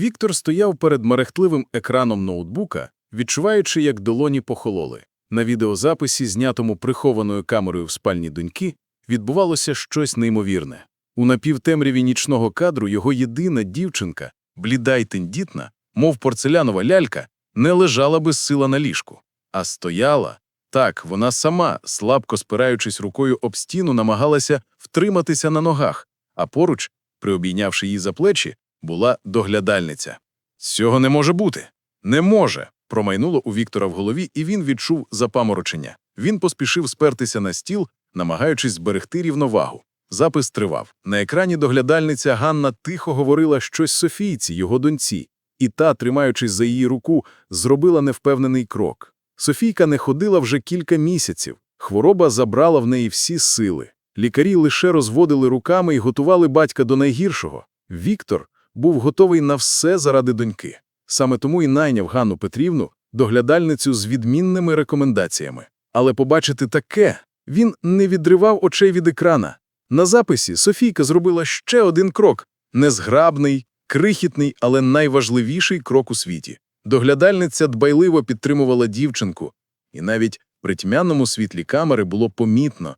Віктор стояв перед мерехтливим екраном ноутбука, відчуваючи, як долоні похололи. На відеозаписі, знятому прихованою камерою в спальні доньки, відбувалося щось неймовірне. У напівтемряві нічного кадру його єдина дівчинка, бліда й тендітна, мов порцелянова лялька, не лежала безсила на ліжку, а стояла. Так, вона сама, слабко спираючись рукою об стіну, намагалася втриматися на ногах, а поруч, приобійнявши її за плечі, була доглядальниця. Цього не може бути. Не може. Промайнуло у Віктора в голові, і він відчув запаморочення. Він поспішив спертися на стіл, намагаючись зберегти рівновагу. Запис тривав. На екрані доглядальниця Ганна тихо говорила щось Софійці, його доньці, і та, тримаючись за її руку, зробила невпевнений крок. Софійка не ходила вже кілька місяців. Хвороба забрала в неї всі сили. Лікарі лише розводили руками і готували батька до найгіршого. Віктор був готовий на все заради доньки. Саме тому і найняв Ганну Петрівну, доглядальницю з відмінними рекомендаціями. Але побачити таке він не відривав очей від екрана. На записі Софійка зробила ще один крок незграбний, крихітний, але найважливіший крок у світі. Доглядальниця дбайливо підтримувала дівчинку, і навіть при тьмяному світлі камери було помітно.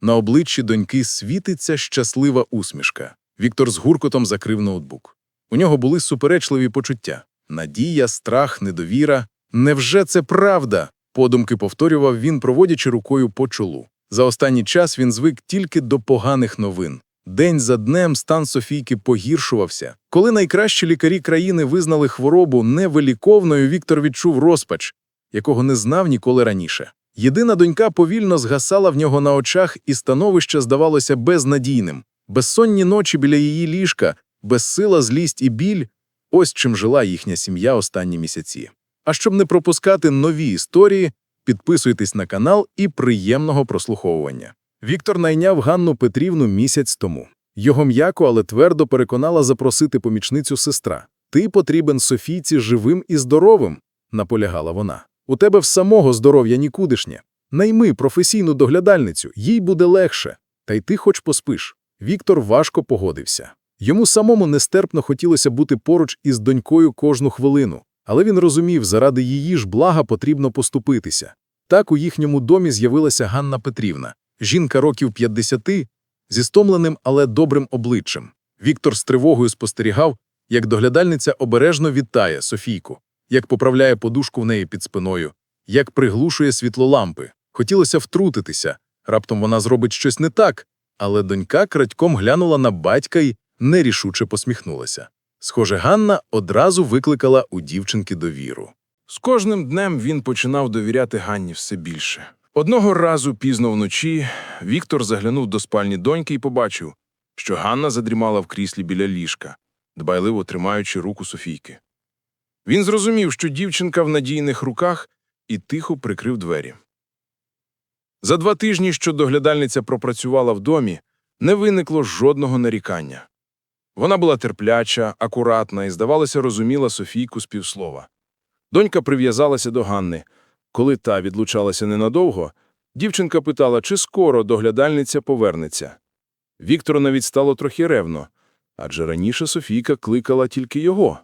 На обличчі доньки світиться щаслива усмішка. Віктор з гуркотом закрив ноутбук. У нього були суперечливі почуття. Надія, страх, недовіра. Невже це правда? Подумки повторював він, проводячи рукою по чолу. За останній час він звик тільки до поганих новин. День за днем стан Софійки погіршувався. Коли найкращі лікарі країни визнали хворобу невиліковною, Віктор відчув розпач, якого не знав ніколи раніше. Єдина донька повільно згасала в нього на очах, і становище здавалося безнадійним. Безсонні ночі біля її ліжка, безсила, злість і біль – ось чим жила їхня сім'я останні місяці. А щоб не пропускати нові історії, підписуйтесь на канал і приємного прослуховування. Віктор найняв Ганну Петрівну місяць тому. Його м'яко, але твердо переконала запросити помічницю сестра. Ти потрібен Софійці живим і здоровим, наполягала вона. У тебе в самого здоров'я нікудишнє. Найми професійну доглядальницю, їй буде легше. Та й ти хоч поспиш. Віктор важко погодився. Йому самому нестерпно хотілося бути поруч із донькою кожну хвилину, але він розумів, заради її ж блага потрібно поступитися. Так у їхньому домі з'явилася Ганна Петрівна, жінка років 50, зі стомленим, але добрим обличчям. Віктор з тривогою спостерігав, як доглядальниця обережно вітає Софійку, як поправляє подушку в неї під спиною, як приглушує світло лампи. Хотілося втрутитися, раптом вона зробить щось не так, але донька крадьком глянула на батька і нерішуче посміхнулася. Схоже, Ганна одразу викликала у дівчинки довіру. З кожним днем він починав довіряти Ганні все більше. Одного разу пізно вночі Віктор заглянув до спальні доньки і побачив, що Ганна задрімала в кріслі біля ліжка, дбайливо тримаючи руку Софійки. Він зрозумів, що дівчинка в надійних руках, і тихо прикрив двері. За два тижні, що доглядальниця пропрацювала в домі, не виникло жодного нарікання. Вона була терпляча, акуратна і, здавалося, розуміла Софійку з півслова. Донька прив'язалася до Ганни. Коли та відлучалася ненадовго, дівчинка питала, чи скоро доглядальниця повернеться. Віктору навіть стало трохи ревно, адже раніше Софійка кликала тільки його.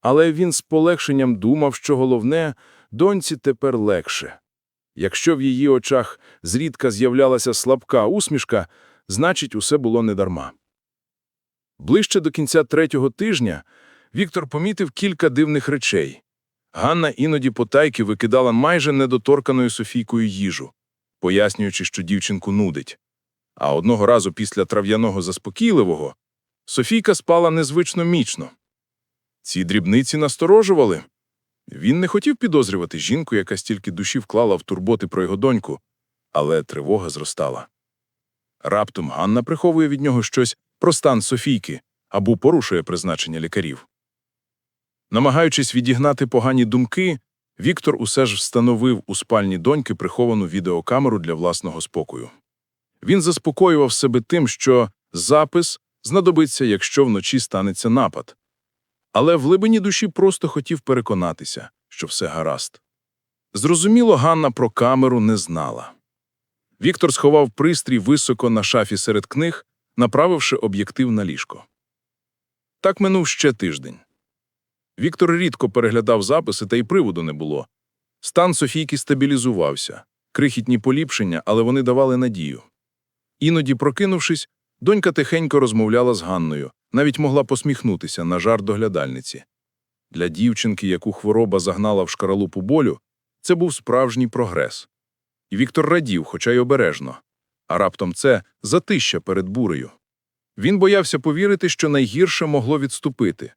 Але він з полегшенням думав, що головне – доньці тепер легше. Якщо в її очах зрідка з'являлася слабка усмішка, значить, усе було недарма. Ближче до кінця третього тижня Віктор помітив кілька дивних речей. Ганна іноді потайки викидала майже недоторканою Софійкою їжу, пояснюючи, що дівчинку нудить. А одного разу після трав'яного заспокійливого Софійка спала незвично мічно. Ці дрібниці насторожували. Він не хотів підозрювати жінку, яка стільки душі вклала в турботи про його доньку, але тривога зростала. Раптом Ганна приховує від нього щось про стан Софійки або порушує призначення лікарів. Намагаючись відігнати погані думки, Віктор усе ж встановив у спальні доньки приховану відеокамеру для власного спокою. Він заспокоював себе тим, що запис знадобиться, якщо вночі станеться напад. Але в глибині душі просто хотів переконатися, що все гаразд. Зрозуміло, Ганна про камеру не знала. Віктор сховав пристрій високо на шафі серед книг, направивши об'єктив на ліжко. Так минув ще тиждень. Віктор рідко переглядав записи, та й приводу не було. Стан Софійки стабілізувався. Крихітні поліпшення, але вони давали надію. Іноді, прокинувшись, донька тихенько розмовляла з Ганною, навіть могла посміхнутися на жар доглядальниці. Для дівчинки, яку хвороба загнала в шкаралупу болю, це був справжній прогрес. І Віктор радів, хоча й обережно. А раптом це затища перед бурею. Він боявся повірити, що найгірше могло відступити.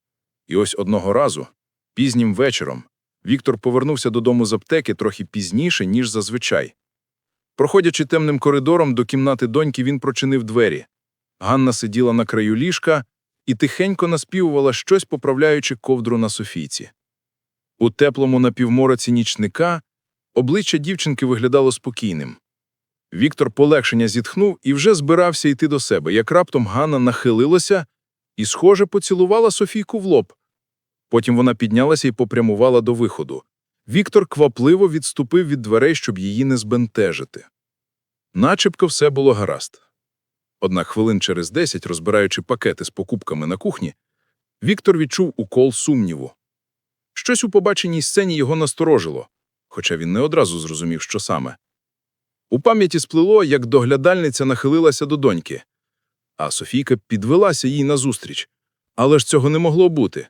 І ось одного разу, пізнім вечором, Віктор повернувся додому з аптеки трохи пізніше, ніж зазвичай. Проходячи темним коридором до кімнати доньки, він прочинив двері. Ганна сиділа на краю ліжка і тихенько наспівувала щось, поправляючи ковдру на Софійці. У теплому напівмороці нічника обличчя дівчинки виглядало спокійним. Віктор полегшення зітхнув і вже збирався йти до себе, як раптом Ганна нахилилася і, схоже, поцілувала Софійку в лоб. Потім вона піднялася і попрямувала до виходу. Віктор квапливо відступив від дверей, щоб її не збентежити. Начебто все було гаразд. Однак хвилин через десять, розбираючи пакети з покупками на кухні, Віктор відчув укол сумніву. Щось у побаченій сцені його насторожило, хоча він не одразу зрозумів, що саме. У пам'яті сплило, як доглядальниця нахилилася до доньки, а Софійка підвелася їй назустріч. Але ж цього не могло бути.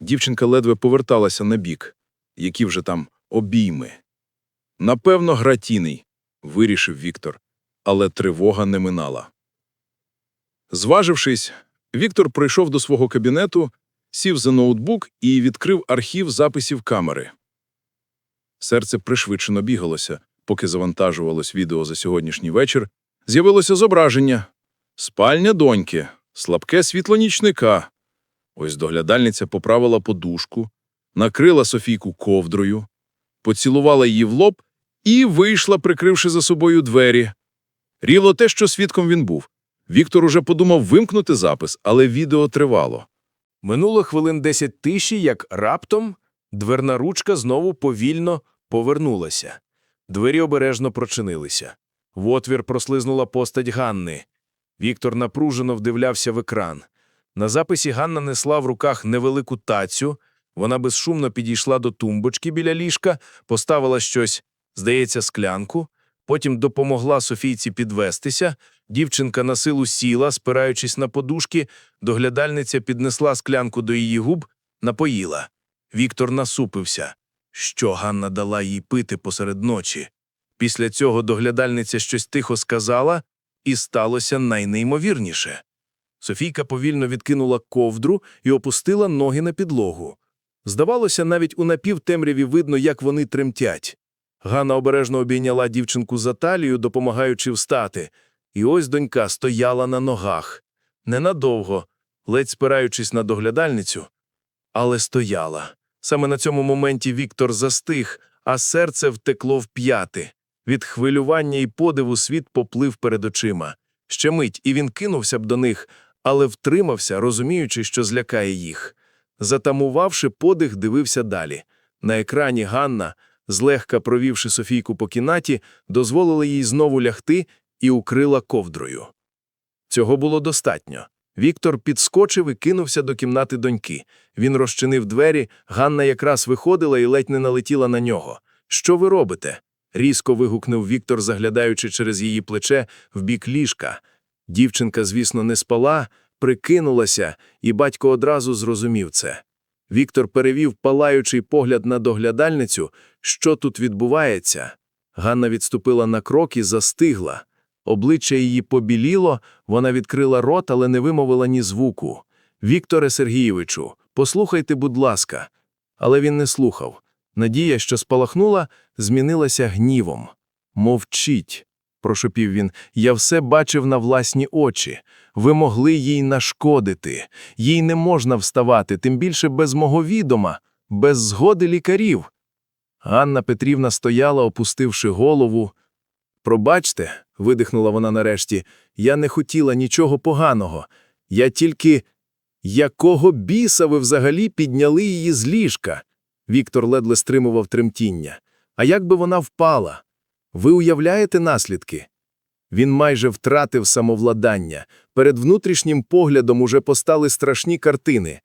Дівчинка ледве поверталася на бік. Які вже там обійми. Напевно, гратіний, вирішив Віктор, але тривога не минала. Зважившись, Віктор прийшов до свого кабінету, сів за ноутбук і відкрив архів записів камери. Серце пришвидшено бігалося, поки завантажувалось відео за сьогоднішній вечір, з'явилося зображення. Спальня доньки, слабке світло нічника. Ось доглядальниця поправила подушку, накрила Софійку ковдрою, поцілувала її в лоб і вийшла, прикривши за собою двері. Рівно те, що свідком він був. Віктор уже подумав вимкнути запис, але відео тривало. Минуло хвилин десять тиші, як раптом дверна ручка знову повільно повернулася. Двері обережно прочинилися. В отвір прослизнула постать Ганни. Віктор напружено вдивлявся в екран. На записі Ганна несла в руках невелику тацю. Вона безшумно підійшла до тумбочки біля ліжка, поставила щось, здається, склянку, потім допомогла Софійці підвестися. Дівчинка на силу сіла, спираючись на подушки, доглядальниця піднесла склянку до її губ, напоїла. Віктор насупився. Що Ганна дала їй пити посеред ночі? Після цього доглядальниця щось тихо сказала, і сталося найнеймовірніше. Софійка повільно відкинула ковдру і опустила ноги на підлогу. Здавалося, навіть у напівтемряві видно, як вони тремтять. Ганна обережно обійняла дівчинку за талію, допомагаючи встати. І ось донька стояла на ногах. Ненадовго, ледь спираючись на доглядальницю, але стояла. Саме на цьому моменті Віктор застиг, а серце втекло в п'яти. Від хвилювання і подиву світ поплив перед очима. Ще мить, і він кинувся б до них, але втримався, розуміючи, що злякає їх. Затамувавши подих, дивився далі. На екрані Ганна, злегка провівши Софійку по кімнаті, дозволила їй знову лягти і укрила ковдрою. Цього було достатньо. Віктор підскочив і кинувся до кімнати доньки. Він розчинив двері, Ганна якраз виходила і ледь не налетіла на нього. Що ви робите? різко вигукнув Віктор, заглядаючи через її плече в бік ліжка. Дівчинка, звісно, не спала, прикинулася, і батько одразу зрозумів це. Віктор перевів палаючий погляд на доглядальницю, що тут відбувається. Ганна відступила на крок і застигла. Обличчя її побіліло, вона відкрила рот, але не вимовила ні звуку. Вікторе Сергійовичу, послухайте, будь ласка. Але він не слухав. Надія, що спалахнула, змінилася гнівом. Мовчіть, прошепів він. Я все бачив на власні очі. Ви могли їй нашкодити. Їй не можна вставати, тим більше без мого відома, без згоди лікарів. Ганна Петрівна стояла, опустивши голову. Пробачте, видихнула вона нарешті, я не хотіла нічого поганого. Я тільки. Якого біса ви взагалі підняли її з ліжка? Віктор ледве стримував тремтіння. А як би вона впала? Ви уявляєте наслідки? Він майже втратив самовладання. Перед внутрішнім поглядом уже постали страшні картини.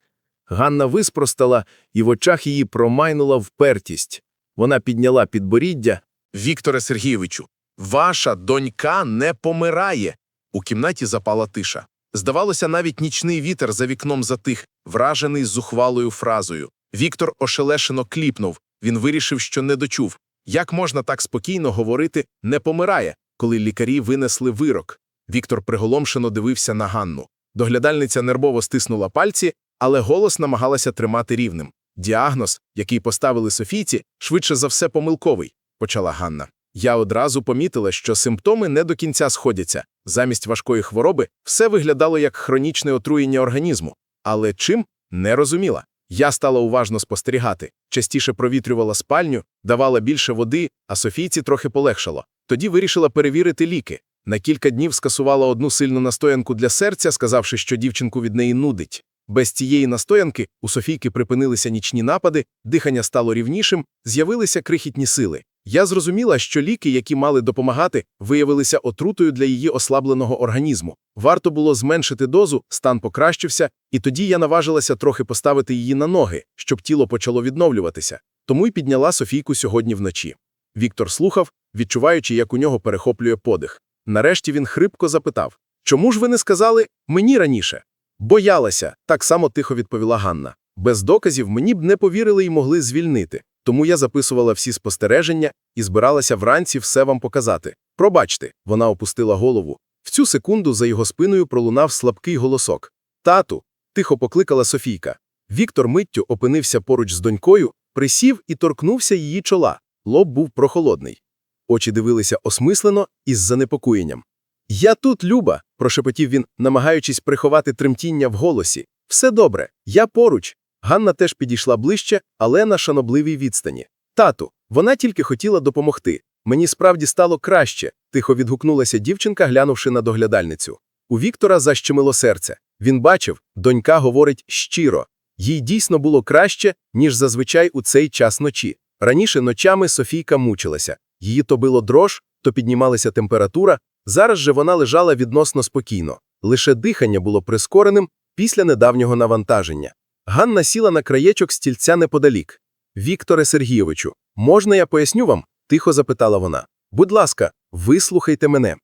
Ганна виспростала, і в очах її промайнула впертість. Вона підняла підборіддя. Вікторе Сергійовичу, ваша донька не помирає. У кімнаті запала тиша. Здавалося, навіть нічний вітер за вікном затих, вражений зухвалою фразою. Віктор ошелешено кліпнув. Він вирішив, що не дочув. Як можна так спокійно говорити «не помирає», коли лікарі винесли вирок? Віктор приголомшено дивився на Ганну. Доглядальниця нервово стиснула пальці, але голос намагалася тримати рівним. Діагноз, який поставили Софійці, швидше за все помилковий, почала Ганна. Я одразу помітила, що симптоми не до кінця сходяться. Замість важкої хвороби все виглядало як хронічне отруєння організму. Але чим не розуміла. Я стала уважно спостерігати, частіше провітрювала спальню, давала більше води, а Софійці трохи полегшало. Тоді вирішила перевірити ліки. На кілька днів скасувала одну сильну настоянку для серця, сказавши, що дівчинку від неї нудить. Без цієї настоянки у Софійки припинилися нічні напади, дихання стало рівнішим, з'явилися крихітні сили. Я зрозуміла, що ліки, які мали допомагати, виявилися отрутою для її ослабленого організму. Варто було зменшити дозу, стан покращився, і тоді я наважилася трохи поставити її на ноги, щоб тіло почало відновлюватися. Тому й підняла Софійку сьогодні вночі. Віктор слухав, відчуваючи, як у нього перехоплює подих. Нарешті він хрипко запитав: Чому ж ви не сказали мені раніше? Боялася, так само тихо відповіла Ганна. Без доказів мені б не повірили і могли звільнити. Тому я записувала всі спостереження і збиралася вранці все вам показати. Пробачте, вона опустила голову. В цю секунду за його спиною пролунав слабкий голосок. Тату, тихо покликала Софійка. Віктор миттю опинився поруч з донькою, присів і торкнувся її чола. Лоб був прохолодний. Очі дивилися осмислено і з занепокоєнням. Я тут, Люба, прошепотів він, намагаючись приховати тремтіння в голосі. Все добре, я поруч. Ганна теж підійшла ближче, але на шанобливій відстані. Тату, вона тільки хотіла допомогти. Мені справді стало краще, тихо відгукнулася дівчинка, глянувши на доглядальницю. У Віктора защемило серце. Він бачив, донька говорить щиро. Їй дійсно було краще, ніж зазвичай у цей час ночі. Раніше ночами Софійка мучилася. Її то било дрож, то піднімалася температура. Зараз же вона лежала відносно спокійно. Лише дихання було прискореним після недавнього навантаження. Ганна сіла на краєчок стільця неподалік. Вікторе Сергійовичу, можна я поясню вам? тихо запитала вона. Будь ласка, вислухайте мене.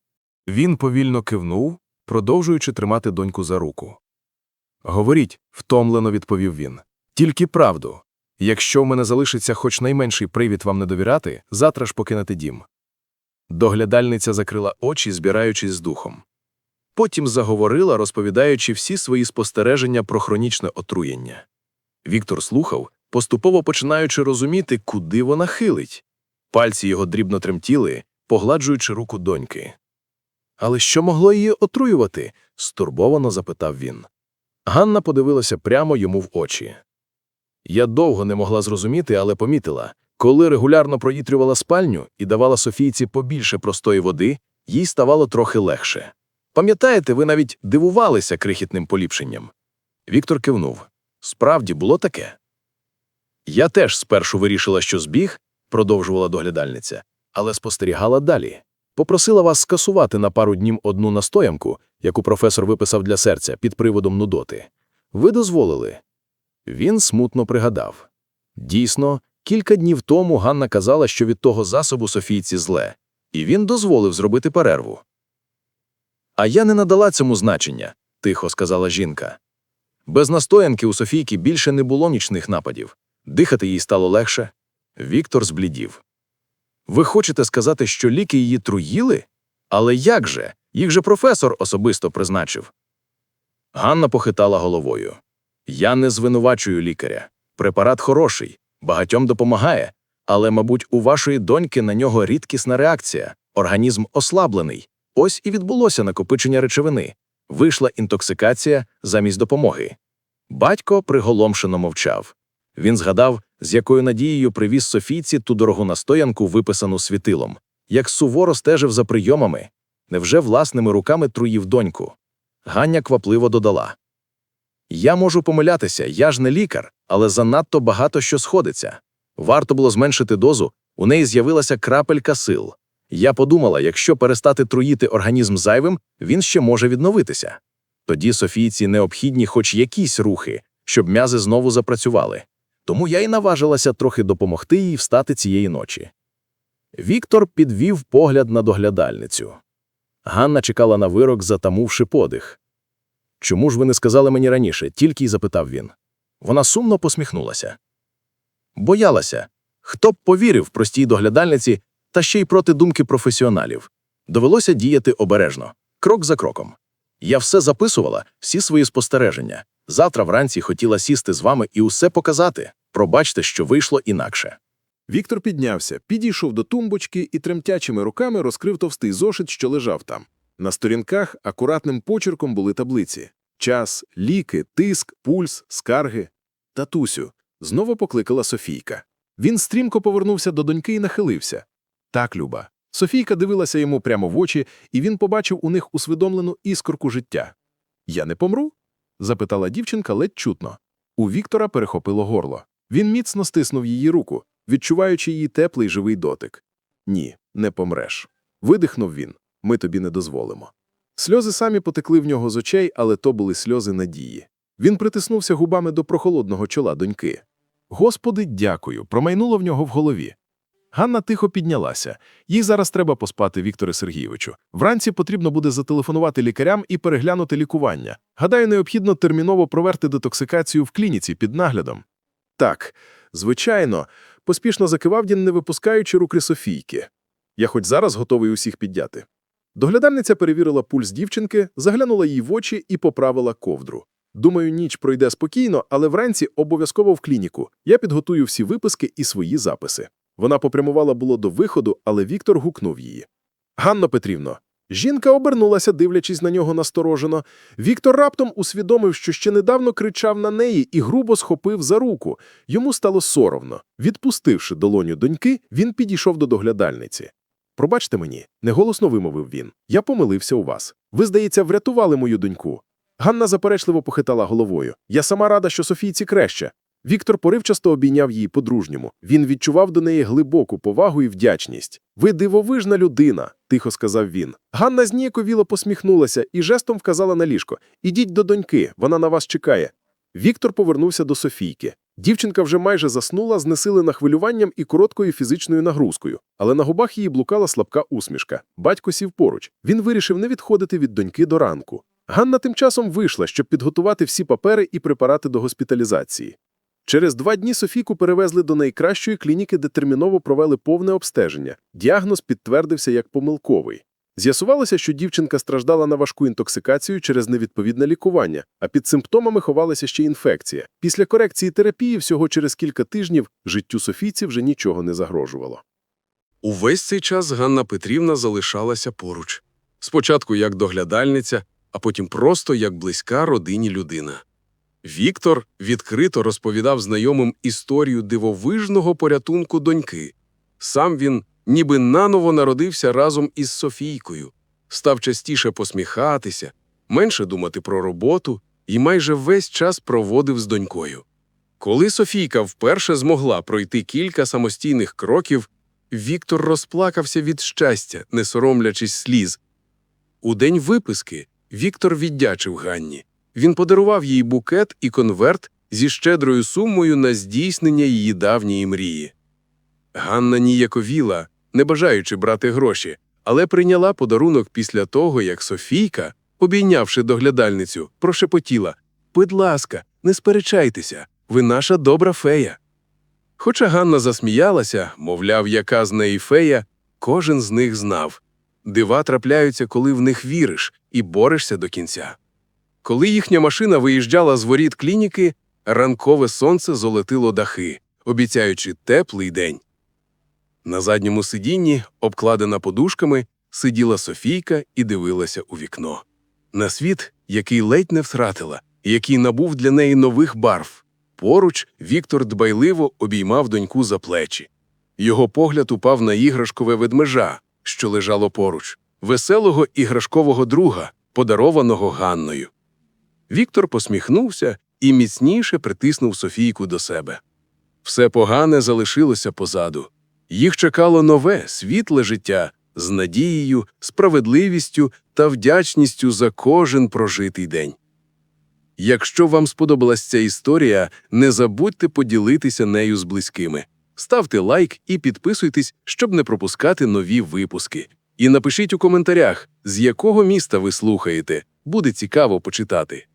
Він повільно кивнув, продовжуючи тримати доньку за руку. Говоріть, втомлено відповів він. Тільки правду. Якщо в мене залишиться хоч найменший привід вам не довіряти, завтра ж покинете дім. Доглядальниця закрила очі, збираючись з духом. Потім заговорила, розповідаючи всі свої спостереження про хронічне отруєння. Віктор слухав, поступово починаючи розуміти, куди вона хилить. Пальці його дрібно тремтіли, погладжуючи руку доньки. Але що могло її отруювати? стурбовано запитав він. Ганна подивилася прямо йому в очі. Я довго не могла зрозуміти, але помітила, коли регулярно проїтрювала спальню і давала Софійці побільше простої води, їй ставало трохи легше. Пам'ятаєте, ви навіть дивувалися крихітним поліпшенням? Віктор кивнув. Справді було таке. Я теж спершу вирішила, що збіг, продовжувала доглядальниця, але спостерігала далі. Попросила вас скасувати на пару днів одну настоянку, яку професор виписав для серця під приводом нудоти. Ви дозволили. Він смутно пригадав. Дійсно, кілька днів тому Ганна казала, що від того засобу Софійці зле, і він дозволив зробити перерву. А я не надала цьому значення, тихо сказала жінка. Без настоянки у Софійки більше не було нічних нападів. Дихати їй стало легше. Віктор зблідів. Ви хочете сказати, що ліки її труїли? Але як же? Їх же професор особисто призначив. Ганна похитала головою. Я не звинувачую лікаря. Препарат хороший, багатьом допомагає, але, мабуть, у вашої доньки на нього рідкісна реакція, організм ослаблений. Ось і відбулося накопичення речовини. Вийшла інтоксикація замість допомоги. Батько приголомшено мовчав. Він згадав, з якою надією привіз Софійці ту дорогу настоянку, виписану світилом, як суворо стежив за прийомами, невже власними руками труїв доньку. Ганя квапливо додала. Я можу помилятися, я ж не лікар, але занадто багато що сходиться. Варто було зменшити дозу, у неї з'явилася крапелька сил. Я подумала, якщо перестати труїти організм зайвим, він ще може відновитися. Тоді Софійці необхідні хоч якісь рухи, щоб м'язи знову запрацювали. Тому я й наважилася трохи допомогти їй встати цієї ночі. Віктор підвів погляд на доглядальницю. Ганна чекала на вирок, затамувши подих. Чому ж ви не сказали мені раніше? тільки й запитав він. Вона сумно посміхнулася. Боялася. Хто б повірив простій доглядальниці та ще й проти думки професіоналів. Довелося діяти обережно, крок за кроком. Я все записувала, всі свої спостереження. Завтра вранці хотіла сісти з вами і усе показати. Пробачте, що вийшло інакше. Віктор піднявся, підійшов до тумбочки і тремтячими руками розкрив товстий зошит, що лежав там. На сторінках акуратним почерком були таблиці: час, ліки, тиск, пульс, скарги. Татусю. Знову покликала Софійка. Він стрімко повернувся до доньки і нахилився. Так, Люба. Софійка дивилася йому прямо в очі, і він побачив у них усвідомлену іскорку життя. Я не помру? запитала дівчинка ледь чутно. У Віктора перехопило горло. Він міцно стиснув її руку, відчуваючи її теплий живий дотик. Ні, не помреш. Видихнув він. Ми тобі не дозволимо. Сльози самі потекли в нього з очей, але то були сльози надії. Він притиснувся губами до прохолодного чола доньки. Господи, дякую, промайнуло в нього в голові. Ганна тихо піднялася. Їй зараз треба поспати, Вікторе Сергійовичу. Вранці потрібно буде зателефонувати лікарям і переглянути лікування. Гадаю, необхідно терміново провести детоксикацію в клініці під наглядом. Так, звичайно, поспішно закивав він, не випускаючи руки Софійки. Я хоч зараз готовий усіх підняти. Доглядальниця перевірила пульс дівчинки, заглянула їй в очі і поправила ковдру. Думаю, ніч пройде спокійно, але вранці обов'язково в клініку. Я підготую всі виписки і свої записи. Вона попрямувала було до виходу, але Віктор гукнув її. Ганно Петрівно. Жінка обернулася, дивлячись на нього насторожено. Віктор раптом усвідомив, що ще недавно кричав на неї і грубо схопив за руку. Йому стало соромно. Відпустивши долоню доньки, він підійшов до доглядальниці. Пробачте мені, неголосно вимовив він. Я помилився у вас. Ви, здається, врятували мою доньку. Ганна заперечливо похитала головою. Я сама рада, що Софійці краще. Віктор поривчасто обійняв її по-дружньому. Він відчував до неї глибоку повагу і вдячність. Ви дивовижна людина, тихо сказав він. Ганна зніяковіло посміхнулася і жестом вказала на ліжко. Ідіть до доньки, вона на вас чекає. Віктор повернувся до Софійки. Дівчинка вже майже заснула, знесилена хвилюванням і короткою фізичною нагрузкою, але на губах її блукала слабка усмішка. Батько сів поруч. Він вирішив не відходити від доньки до ранку. Ганна тим часом вийшла, щоб підготувати всі папери і препарати до госпіталізації. Через два дні Софійку перевезли до найкращої клініки, де терміново провели повне обстеження. Діагноз підтвердився як помилковий. З'ясувалося, що дівчинка страждала на важку інтоксикацію через невідповідне лікування, а під симптомами ховалася ще інфекція. Після корекції терапії всього через кілька тижнів життю Софійці вже нічого не загрожувало. Увесь цей час Ганна Петрівна залишалася поруч. Спочатку як доглядальниця, а потім просто як близька родині людина. Віктор відкрито розповідав знайомим історію дивовижного порятунку доньки. Сам він ніби наново народився разом із Софійкою, став частіше посміхатися, менше думати про роботу і майже весь час проводив з донькою. Коли Софійка вперше змогла пройти кілька самостійних кроків, Віктор розплакався від щастя, не соромлячись сліз. У день виписки Віктор віддячив Ганні. Він подарував їй букет і конверт зі щедрою сумою на здійснення її давньої мрії. Ганна ніяковіла, не бажаючи брати гроші, але прийняла подарунок після того, як Софійка, обійнявши доглядальницю, прошепотіла «Будь ласка, не сперечайтеся, ви наша добра фея. Хоча Ганна засміялася, мовляв, яка з неї фея, кожен з них знав. Дива трапляються, коли в них віриш і борешся до кінця. Коли їхня машина виїжджала з воріт клініки, ранкове сонце золотило дахи, обіцяючи теплий день. На задньому сидінні, обкладена подушками, сиділа Софійка і дивилася у вікно. На світ, який ледь не втратила, який набув для неї нових барв. Поруч Віктор дбайливо обіймав доньку за плечі. Його погляд упав на іграшкове ведмежа, що лежало поруч, веселого іграшкового друга, подарованого Ганною. Віктор посміхнувся і міцніше притиснув Софійку до себе. Все погане залишилося позаду. Їх чекало нове, світле життя з надією, справедливістю та вдячністю за кожен прожитий день. Якщо вам сподобалась ця історія, не забудьте поділитися нею з близькими. Ставте лайк і підписуйтесь, щоб не пропускати нові випуски. І напишіть у коментарях, з якого міста ви слухаєте. Буде цікаво почитати.